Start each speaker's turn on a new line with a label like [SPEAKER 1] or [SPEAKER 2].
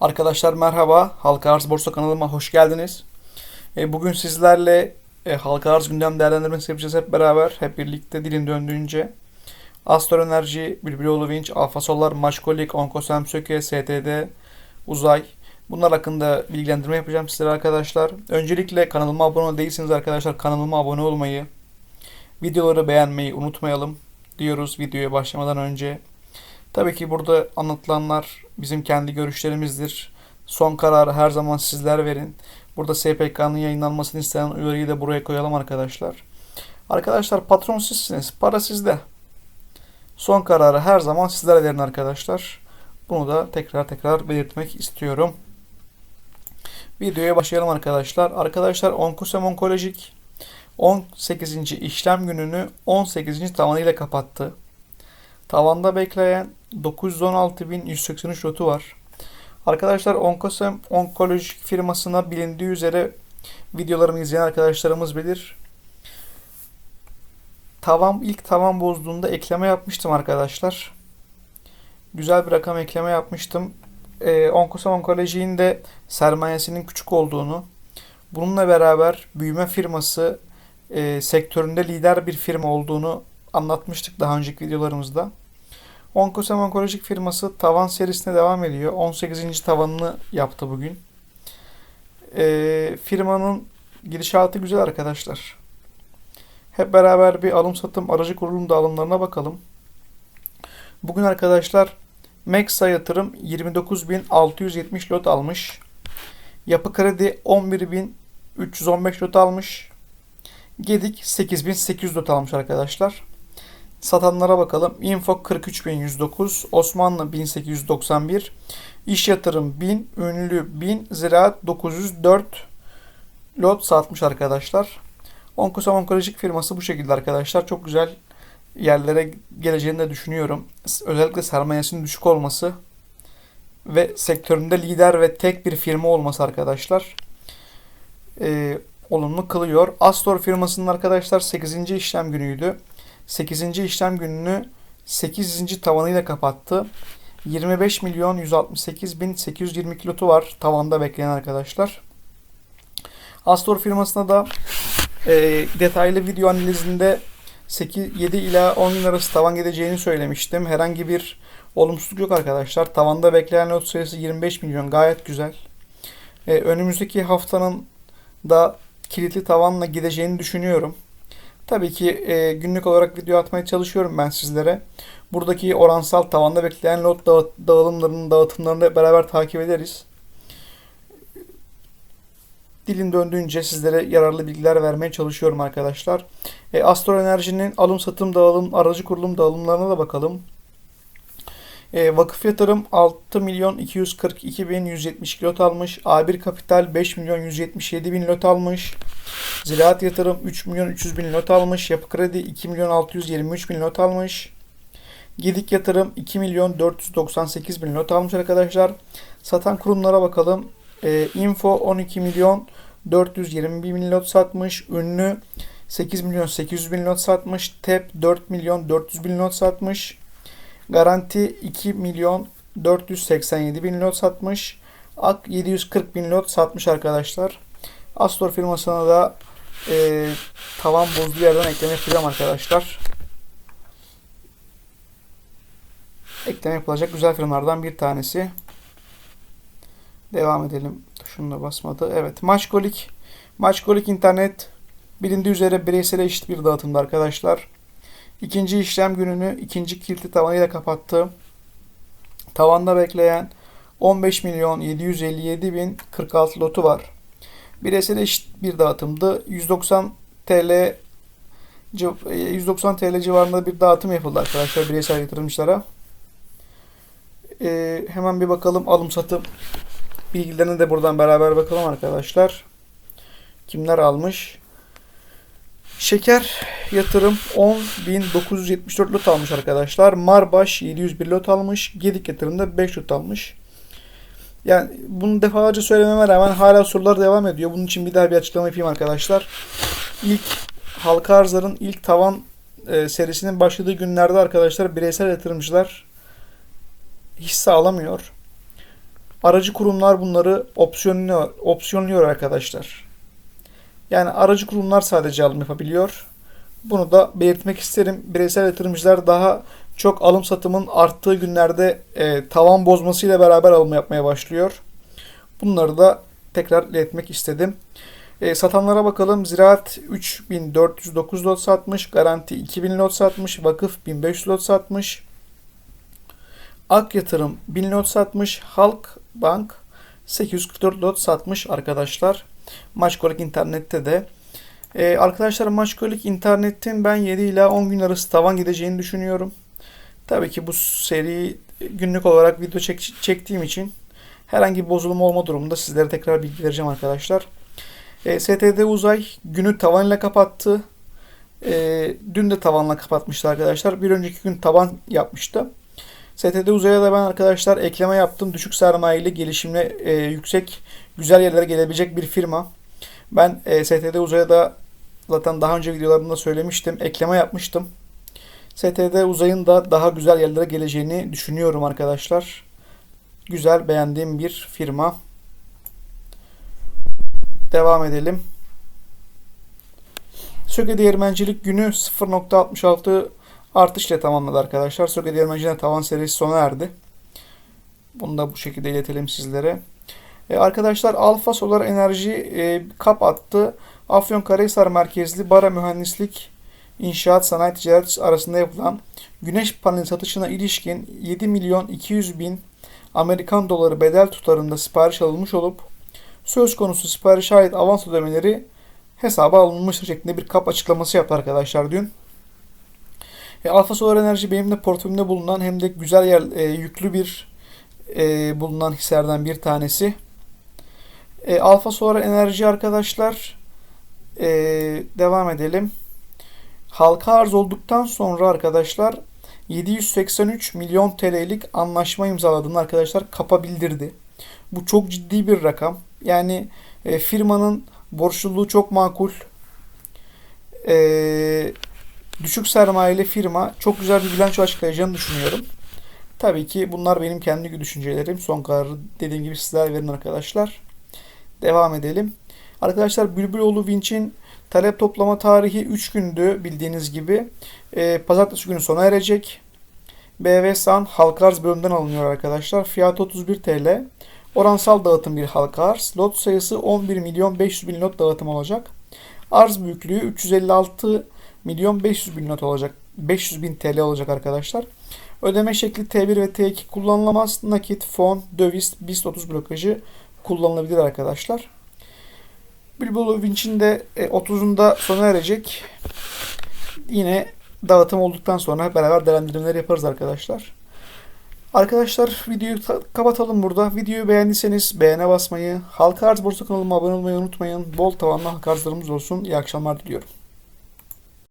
[SPEAKER 1] Arkadaşlar merhaba. Halka Arz Borsa kanalıma hoş geldiniz. E, Bugün sizlerle e, Halka Arz gündem değerlendirmesi yapacağız hep beraber. Hep birlikte dilim döndüğünce. Astro Enerji, Bülbüloğlu Vinç, Alfa Solar, Maçkolik, Onkosem Söke, STD, Uzay. Bunlar hakkında bilgilendirme yapacağım sizlere arkadaşlar. Öncelikle kanalıma abone değilseniz arkadaşlar kanalıma abone olmayı, videoları beğenmeyi unutmayalım diyoruz videoya başlamadan önce. Tabii ki burada anlatılanlar bizim kendi görüşlerimizdir. Son kararı her zaman sizler verin. Burada SPK'nın yayınlanmasını isteyen uyarıyı da buraya koyalım arkadaşlar. Arkadaşlar patron sizsiniz. Para sizde. Son kararı her zaman sizlere verin arkadaşlar. Bunu da tekrar tekrar belirtmek istiyorum. Videoya başlayalım arkadaşlar. Arkadaşlar Onkosem Onkolojik 18. işlem gününü 18. tavanıyla kapattı. Tavanda bekleyen 916.183 lotu var. Arkadaşlar Onkosem Onkolojik firmasına bilindiği üzere videolarımı izleyen arkadaşlarımız bilir. Tavan ilk tavan bozduğunda ekleme yapmıştım arkadaşlar. Güzel bir rakam ekleme yapmıştım. Ee, Onkosem Onkoloji'nin de sermayesinin küçük olduğunu, bununla beraber büyüme firması e, sektöründe lider bir firma olduğunu anlatmıştık daha önceki videolarımızda. Onkosem Onkolojik firması tavan serisine devam ediyor. 18. tavanını yaptı bugün. E, firmanın gidişatı güzel arkadaşlar. Hep beraber bir alım satım aracı kurulum dağılımlarına bakalım. Bugün arkadaşlar Mexa yatırım 29.670 lot almış. Yapı kredi 11.315 lot almış. Gedik 8800 lot almış arkadaşlar. Satanlara bakalım. Info 43109, Osmanlı 1891, İş Yatırım 1000, Ünlü 1000, Ziraat 904 lot satmış arkadaşlar. Onkosam Onkolojik firması bu şekilde arkadaşlar. Çok güzel yerlere geleceğini de düşünüyorum. Özellikle sermayesinin düşük olması ve sektöründe lider ve tek bir firma olması arkadaşlar. Ee, olumlu kılıyor. Astor firmasının arkadaşlar 8. işlem günüydü. 8. işlem gününü 8. tavanıyla kapattı. 25 milyon 168 bin 822 lotu var tavanda bekleyen arkadaşlar. Astor firmasına da e, detaylı video analizinde 8, 7 ila 10 gün arası tavan gideceğini söylemiştim. Herhangi bir olumsuzluk yok arkadaşlar. Tavanda bekleyen lot sayısı 25 milyon gayet güzel. E, önümüzdeki haftanın da kilitli tavanla gideceğini düşünüyorum. Tabii ki e, günlük olarak video atmaya çalışıyorum ben sizlere. Buradaki oransal tavanda bekleyen lot dağıt, dağılımlarının dağıtımlarını beraber takip ederiz. Dilin döndüğünce sizlere yararlı bilgiler vermeye çalışıyorum arkadaşlar. E, Astro Enerji'nin alım satım dağılım aracı kurulum dağılımlarına da bakalım. E, vakıf yatırım 6 milyon 242 bin 172 lot almış. A1 Kapital 5 milyon 177 bin lot almış. Ziraat yatırım 3 milyon 300 bin lot almış. Yapı kredi 2 milyon 623 bin lot almış. Gedik yatırım 2 milyon 498 bin lot almış arkadaşlar. Satan kurumlara bakalım. E, Info 12 milyon 421 bin lot satmış. Ünlü 8 milyon 800 bin lot satmış. TEP 4 milyon 400 bin lot satmış. Garanti 2 milyon 487 bin lot satmış. Ak 740 bin lot satmış arkadaşlar. Astor firmasına da e, tavan bozduğu yerden ekleme yapacağım arkadaşlar. Ekleme yapılacak güzel firmalardan bir tanesi. Devam edelim. Şunu da basmadı. Evet. Maçkolik. Maçkolik internet bilindiği üzere bireysel eşit bir dağıtımda arkadaşlar. İkinci işlem gününü ikinci kilitli tavanıyla kapattı. Tavanda bekleyen 15 milyon 757 bin 46 lotu var. Bireysel eşit bir dağıtımdı. 190 TL 190 TL civarında bir dağıtım yapıldı arkadaşlar bireysel yatırımcılara. Ee, hemen bir bakalım alım satım bilgilerine de buradan beraber bakalım arkadaşlar. Kimler almış? Şeker yatırım 10.974 lot almış arkadaşlar. Marbaş 701 lot almış. Gedik yatırımda 5 lot almış. Yani bunu defalarca söylememe rağmen hala sorular devam ediyor. Bunun için bir daha bir açıklama yapayım arkadaşlar. İlk halka arzların ilk tavan e, serisinin başladığı günlerde arkadaşlar bireysel yatırımcılar hisse alamıyor. aracı kurumlar bunları opsiyonluyor, opsiyonluyor arkadaşlar. Yani aracı kurumlar sadece alım yapabiliyor. Bunu da belirtmek isterim. Bireysel yatırımcılar daha çok alım satımın arttığı günlerde e, tavan bozmasıyla beraber alım yapmaya başlıyor. Bunları da tekrar iletmek istedim. E, satanlara bakalım. Ziraat 3409 lot satmış. Garanti 2000 lot satmış. Vakıf 1500 lot satmış. Ak Yatırım 1000 lot satmış. Halk Bank 844 lot satmış arkadaşlar. Maçkolik internette de. Ee, arkadaşlar Maçkolik internetin ben 7 ila 10 gün arası tavan gideceğini düşünüyorum. Tabii ki bu seri günlük olarak video çek- çektiğim için herhangi bir bozulma olma durumunda sizlere tekrar bilgi vereceğim arkadaşlar. E, STD Uzay günü tavanla kapattı. E, dün de tavanla kapatmıştı arkadaşlar. Bir önceki gün tavan yapmıştı. STD Uzay'a da ben arkadaşlar ekleme yaptım. Düşük sermayeli, gelişimli, e, yüksek, güzel yerlere gelebilecek bir firma. Ben e, STD Uzay'a da zaten daha önce videolarımda söylemiştim. Ekleme yapmıştım. STD Uzay'ın da daha güzel yerlere geleceğini düşünüyorum arkadaşlar. Güzel, beğendiğim bir firma. Devam edelim. Söke Değirmencilik günü 0.66 artışla tamamladı arkadaşlar. Söke Değirmenci'nin tavan serisi sona erdi. Bunu da bu şekilde iletelim sizlere. E, arkadaşlar Alfa Solar Enerji e, kap attı. Afyonkarahisar merkezli Bara Mühendislik İnşaat Sanayi Ticaret arasında yapılan güneş paneli satışına ilişkin 7 milyon 200 bin Amerikan doları bedel tutarında sipariş alınmış olup söz konusu siparişe ait avans ödemeleri hesaba alınmıştır şeklinde bir kap açıklaması yaptı arkadaşlar dün. E, Alfa Solar Enerji benim de portföyümde bulunan hem de güzel yer e, yüklü bir e, bulunan hislerden bir tanesi. E, Alfa Solar Enerji arkadaşlar e, devam edelim. Halka arz olduktan sonra arkadaşlar 783 milyon TL'lik anlaşma imzaladığını arkadaşlar kapa bildirdi. Bu çok ciddi bir rakam. Yani e, firmanın borçluluğu çok makul. E, düşük sermayeli firma çok güzel bir bilanço açıklayacağını düşünüyorum. Tabii ki bunlar benim kendi düşüncelerim. Son kararı dediğim gibi sizler verin arkadaşlar. Devam edelim. Arkadaşlar Bülbüloğlu Vinç'in talep toplama tarihi 3 gündü bildiğiniz gibi. E, pazartesi günü sona erecek. BV San halka arz bölümünden alınıyor arkadaşlar. Fiyatı 31 TL. Oransal dağıtım bir halka arz. Lot sayısı 11 milyon 500 bin lot dağıtım olacak. Arz büyüklüğü 356 milyon 500 bin lot olacak. 500 bin TL olacak arkadaşlar. Ödeme şekli T1 ve T2 kullanılamaz. Nakit, fon, döviz, BIST 30 blokajı kullanılabilir arkadaşlar. Bilbolo Vinç'in de 30'unda sona erecek. Yine dağıtım olduktan sonra beraber değerlendirmeler yaparız arkadaşlar. Arkadaşlar videoyu kapatalım burada. Videoyu beğendiyseniz beğene basmayı, Halka Arz Borsa kanalıma abone olmayı unutmayın. Bol tavanlı halka arzlarımız olsun. İyi akşamlar diliyorum.